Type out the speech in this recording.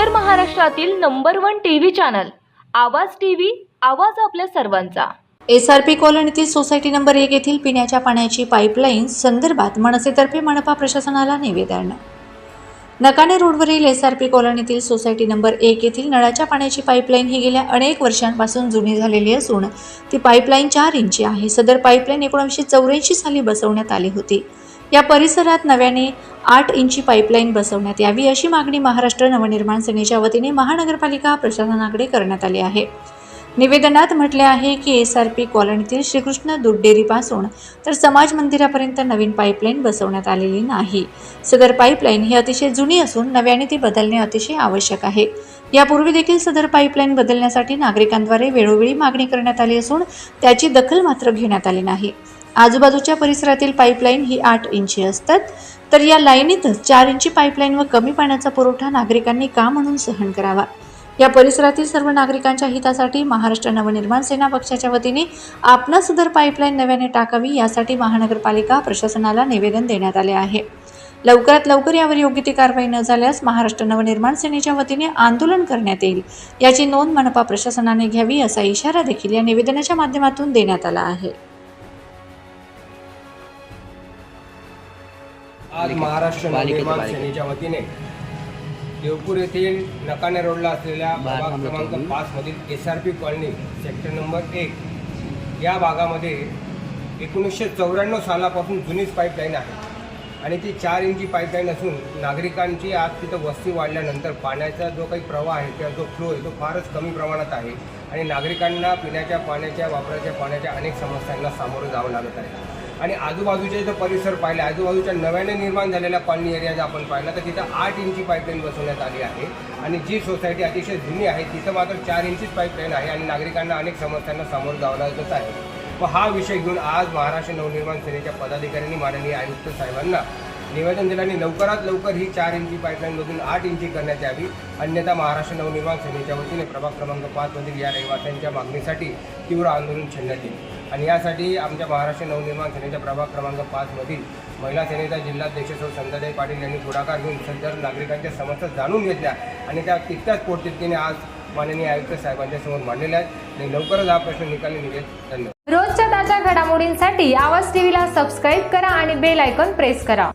उत्तर महाराष्ट्रातील number one TV channel. Awaaz TV आवाज आपल्या सर्वांचा. एस आर पी कॉलनीतील सोसायटी नंबर एक येथील पिण्याच्या पाण्याची पाईपलाईन संदर्भात मनसेतर्फे मनपा प्रशासनाला निवेदन. नकाने रोडवरील एस आर पी कॉलनीतील सोसायटी नंबर एक येथील नळाच्या पाण्याची पाईपलाईन ही गेल्या अनेक वर्षांपासून जुनी झालेली असून ती पाईपलाईन चार इंची आहे. सदर पाईपलाईन एकोणीसशे चौऱ्याऐंशी साली बसवण्यात आली होती. या परिसरात नव्याने आठ इंची पाईपलाईन बसवण्यात यावी अशी मागणी महाराष्ट्र नवनिर्माण सेनेच्या वतीने महानगरपालिका प्रशासनाकडे करण्यात आली आहे. निवेदनात म्हटले आहे की एस आर पी कॉलनीतील श्रीकृष्ण दूध डेअरीपासून तर समाज मंदिरापर्यंत नवीन पाईपलाईन बसवण्यात आलेली नाही. सदर पाईपलाईन ही अतिशय जुनी असून नव्याने ती बदलणे अतिशय आवश्यक आहे. यापूर्वी देखील सदर पाईपलाईन बदलण्यासाठी नागरिकांद्वारे वेळोवेळी मागणी करण्यात आली असून त्याची दखल मात्र घेण्यात आली नाही. आजूबाजूच्या परिसरातील पाईपलाईन ही आठ इंची असतात. तर या लाईनीतच चार इंची पाईपलाईन व कमी पाण्याचा पुरवठा नागरिकांनी का म्हणून सहन करावा? या परिसरातील सर्व नागरिकांच्या हितासाठी महाराष्ट्र नवनिर्माण सेना पक्षाच्या वतीने आपणा सदर पाईपलाईन नव्याने टाकावी यासाठी महानगरपालिका प्रशासनाला निवेदन देण्यात आले आहे. लवकरात लवकर यावर योग्य ती कारवाई न झाल्यास महाराष्ट्र नवनिर्माण सेनेच्या वतीने आंदोलन करण्यात येईल. याची नोंद मनपा प्रशासनाने घ्यावी असा इशारा देखील या निवेदनाच्या माध्यमातून देण्यात आला आहे. आज महाराष्ट्र नवनिर्माण सेनेच्या वतीने देवपूर येथील नकाने रोडला असलेल्या भाग क्रमांक पाच मधील S R P colony sector number एक या भागामध्ये एकोणीसशे चौऱ्याण्णव सालापासून जुनीच पाईपलाईन आहे. आणि ती चार इंची पाईपलाईन असून नागरिकांची आज तिथं वस्ती वाढल्यानंतर पाण्याचा जो काही प्रवाह आहे किंवा जो फ्लो आहे तो फारच कमी प्रमाणात आहे. आणि नागरिकांना पिण्याच्या पाण्याच्या वापराच्या पाण्याच्या अनेक समस्यांना सामोरं जावं लागत आहे. आणि आजूबाजूचे जर परिसर पाहिला आजूबाजूच्या नव्याने निर्माण झालेल्या कॉलनी एरिया जर आपण पाहिला तर तिथं आठ इंची पाईपलाईन बसवण्यात आली आहे. आणि जी सोसायटी अतिशय जुनी आहे तिथं मात्र चार इंचीच पाईपलाईन आहे आणि नागरिकांना अनेक समस्यांना सामोरं जावं लागत आहे. व हा विषय घेऊन आज महाराष्ट्र नवनिर्माण सेनेच्या पदाधिकाऱ्यांनी माननीय आयुक्त साहेबांना निवेदन दिलं आणि लवकरात लवकर ही चार इंची पाईपलाईनमधून आठ इंची करण्यात यावी. अन्यथा महाराष्ट्र नवनिर्माण सेनेच्या वतीने प्रभाग क्रमांक पाचमधील या रहिवाशांच्या मागणीसाठी तीव्र आंदोलन छेडण्यात येईल. आणि यासाठी आमच्या महाराष्ट्र नवनिर्माण सेनेच्या प्रभाग क्रमांक पाचमधील महिला सेनेचा जिल्हाध्यक्ष सौ. संध्याताई पाटील यांनी पुढाकार घेऊन सज्जर नागरिकांच्या समस्या जाणून घेतल्या आणि त्या तितक्याच पोटतिडकीने आज माननीय आयुक्त साहेबांच्या समोर मांडलेले आहेत. आणि लवकरच हा प्रश्न निकाली निघेल. धन्यवाद. रोजच्या ताज्या घडामोडींसाठी आवाज टीव्हीला सबस्क्राईब करा आणि बेल आयकॉन प्रेस करा.